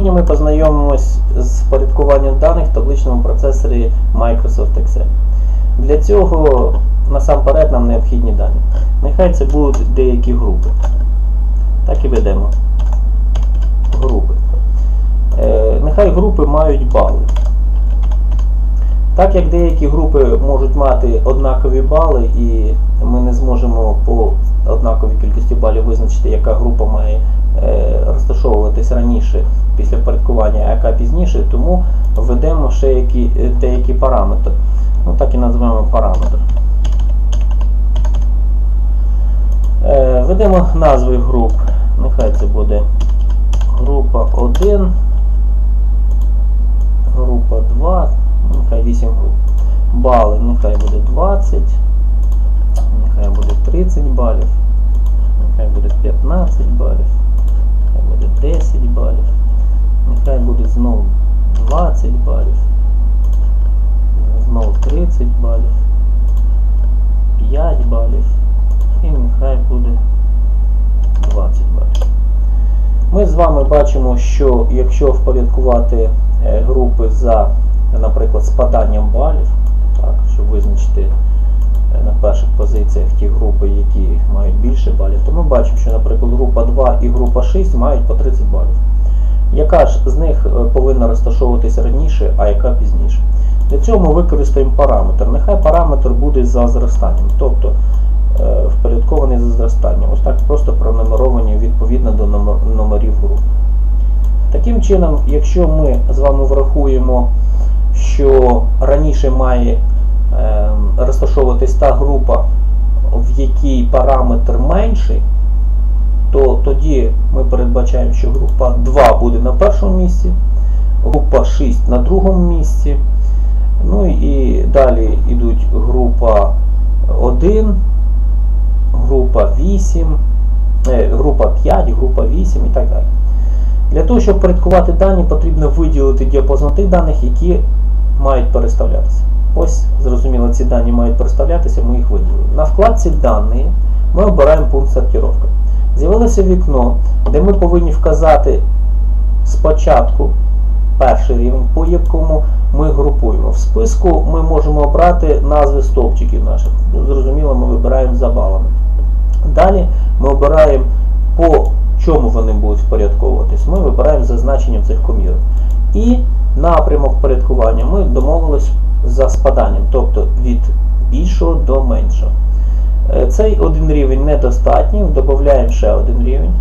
Сьогодні ми познайомимось з впорядкуванням даних в табличному процесорі Microsoft Excel. Для цього насамперед нам необхідні дані. Нехай це будуть деякі групи. Так і ведемо. Групи. Е, нехай групи мають бали. Так як деякі групи можуть мати однакові бали, і ми не зможемо по однаковій кількості балів визначити, яка група має е, розташовуватись раніше після впорядкування, а яка пізніше, тому введемо ще які, е, деякі параметри. Ну так і називаємо параметр. Е, Введемо назви груп. Нехай це буде група 1, група 2, нехай 8 груп. Бали нехай буде 20, нехай буде 30 балів, нехай буде 15 балів, нехай буде 10 балів, нехай буде знову 20 балів, знову 30 балів, 5 балів і нехай буде 20 балів. Ми з вами бачимо, що якщо впорядкувати е, групи за, наприклад, спаданням балів, так, щоб визначити е, на перших позиціях ті групи, які мають більше балів, то ми бачимо, що, наприклад, група 2 і група 6 мають по 30 балів. Яка ж з них е, повинна розташовуватися раніше, а яка пізніше? Для цього ми використаємо параметр. Нехай параметр буде за зростанням, тобто е, впорядкований за зростанням. Ось так просто пронумеровані відповідно до номер- номерів груп. Таким чином, якщо ми з вами врахуємо, що раніше має е, розташовуватись та група, в якій параметр менший, то тоді ми передбачаємо, що група 2 буде на першому місці, група 6 на другому місці. Ну і далі йдуть група 1, група 8, е, група 5, група 8 і так далі. Для того, щоб порядкувати дані, потрібно виділити діапазон тих даних, які мають переставлятися. Ось, зрозуміло, ці дані мають переставлятися, ми їх виділили. На вкладці Дані ми обираємо пункт сортировка. З'явилося вікно, де ми повинні вказати спочатку перший рівень, по якому ми групуємо. В списку ми можемо обрати назви стовпчиків наших. Зрозуміло, ми вибираємо за балами. Далі ми обираємо по чому вони будуть впорядковуватись. Ми вибираємо за значенням цих комірок. І напрямок впорядкування ми домовились за спаданням, тобто від більшого до меншого. Е, Цей один рівень недостатній, додаємо ще один рівень.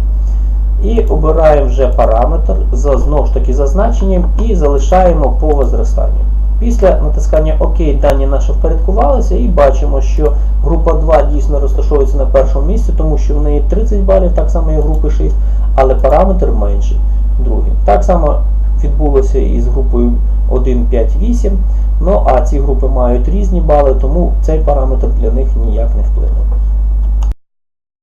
І обираємо вже параметр за знову ж таки за значенням і залишаємо по возрастанню. Після натискання ОК дані наші впорядкувалися і бачимо, що група 2 дійсно розташовується на першому місці, тому що в неї 30 балів, так само і групи 6, але параметр менший. Другий. Так само відбулося із групою 1, 5, 8. Ну а ці групи мають різні бали, тому цей параметр для них ніяк не вплинув.